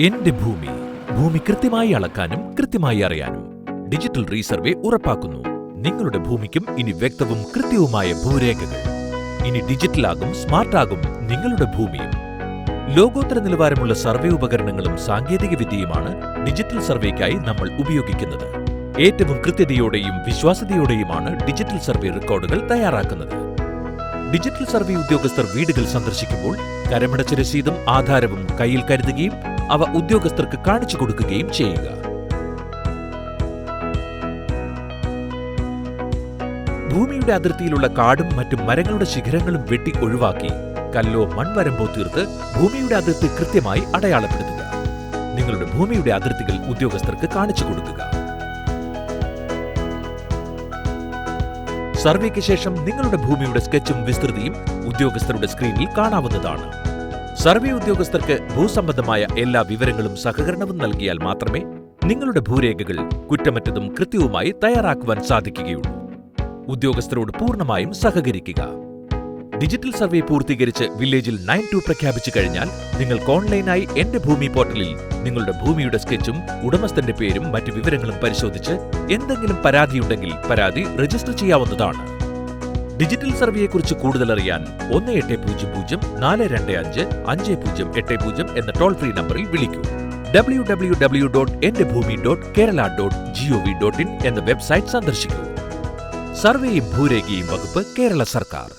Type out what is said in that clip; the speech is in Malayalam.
എന്റെ ഭൂമി ഭൂമി കൃത്യമായി അളക്കാനും കൃത്യമായി അറിയാനും ഡിജിറ്റൽ റീസർവേ ഉറപ്പാക്കുന്നു. നിങ്ങളുടെ ഭൂമിക്കും ഇനി വ്യക്തവും കൃത്യവുമായ ഭൂരേഖകൾ. ഇനി ഡിജിറ്റലാകും സ്മാർട്ടാകും നിങ്ങളുടെ ഭൂമിയും. ലോകോത്തര നിലവാരമുള്ള സർവേ ഉപകരണങ്ങളും സാങ്കേതിക വിദ്യയുമാണ് ഡിജിറ്റൽ സർവേക്കായി നമ്മൾ ഉപയോഗിക്കുന്നത്. ഏറ്റവും കൃത്യതയോടെയും വിശ്വാസ്യതയോടെയുമാണ് ഡിജിറ്റൽ സർവേ റെക്കോർഡുകൾ തയ്യാറാക്കുന്നത്. ഡിജിറ്റൽ സർവേ ഉദ്യോഗസ്ഥർ വീടുകൾ സന്ദർശിക്കുമ്പോൾ കരമടച്ച രസീതും ആധാരവും കയ്യിൽ കരുതുകയും അവ ഉദ്യോഗസ്ഥർക്ക് കാണിച്ചു കൊടുക്കുകയും ചെയ്യുക. ഭൂമിയുടെ അതിർത്തിയിലുള്ള കാടും മറ്റും മരങ്ങളുടെ ശിഖരങ്ങളും വെട്ടി ഒഴിവാക്കി കല്ലോ മൺവരമ്പോ തീർത്ത് ഭൂമിയുടെ അതിർത്തി കൃത്യമായി അടയാളപ്പെടുത്തുക. നിങ്ങളുടെ ഭൂമിയുടെ അതിർത്തികൾ ഉദ്യോഗസ്ഥർക്ക് കാണിച്ചു കൊടുക്കുക. സർവേക്ക് ശേഷം നിങ്ങളുടെ ഭൂമിയുടെ സ്കെച്ചും വിസ്തൃതിയും ഉദ്യോഗസ്ഥരുടെ സ്ക്രീനിൽ കാണാവുന്നതാണ്. സർവേ ഉദ്യോഗസ്ഥർക്ക് ഭൂസംബന്ധമായ എല്ലാ വിവരങ്ങളും സഹകരണവും നൽകിയാൽ മാത്രമേ നിങ്ങളുടെ ഭൂരേഖകൾ കുറ്റമറ്റതും കൃത്യവുമായി തയ്യാറാക്കുവാൻ സാധിക്കുകയുള്ളൂ. ഉദ്യോഗസ്ഥരോട് പൂർണമായും സഹകരിക്കുക. ഡിജിറ്റൽ സർവേ പൂർത്തീകരിച്ച് വില്ലേജിൽ നയൻ ടു പ്രഖ്യാപിച്ചു കഴിഞ്ഞാൽ നിങ്ങൾക്ക് ഓൺലൈനായി എന്റെ ഭൂമി പോർട്ടലിൽ നിങ്ങളുടെ ഭൂമിയുടെ സ്കെച്ചും ഉടമസ്ഥന്റെ പേരും മറ്റു വിവരങ്ങളും പരിശോധിച്ച് എന്തെങ്കിലും പരാതിയുണ്ടെങ്കിൽ പരാതി രജിസ്റ്റർ ചെയ്യാവുന്നതാണ്. ഡിജിറ്റൽ സർവേയെക്കുറിച്ച് കൂടുതൽ അറിയാൻ ഒന്ന് എട്ട് പൂജ്യം പൂജ്യം നാല് രണ്ട് അഞ്ച് അഞ്ച് പൂജ്യം എട്ട് പൂജ്യം എന്ന ടോൾ ഫ്രീ നമ്പറിൽ വിളിക്കൂ. W W W dot Ente Bhoomi dot Kerala dot gov dot in എന്ന വെബ്സൈറ്റ് സന്ദർശിക്കൂ സർവേയും ഭൂരേഖയും വകുപ്പ് കേരള സർക്കാർ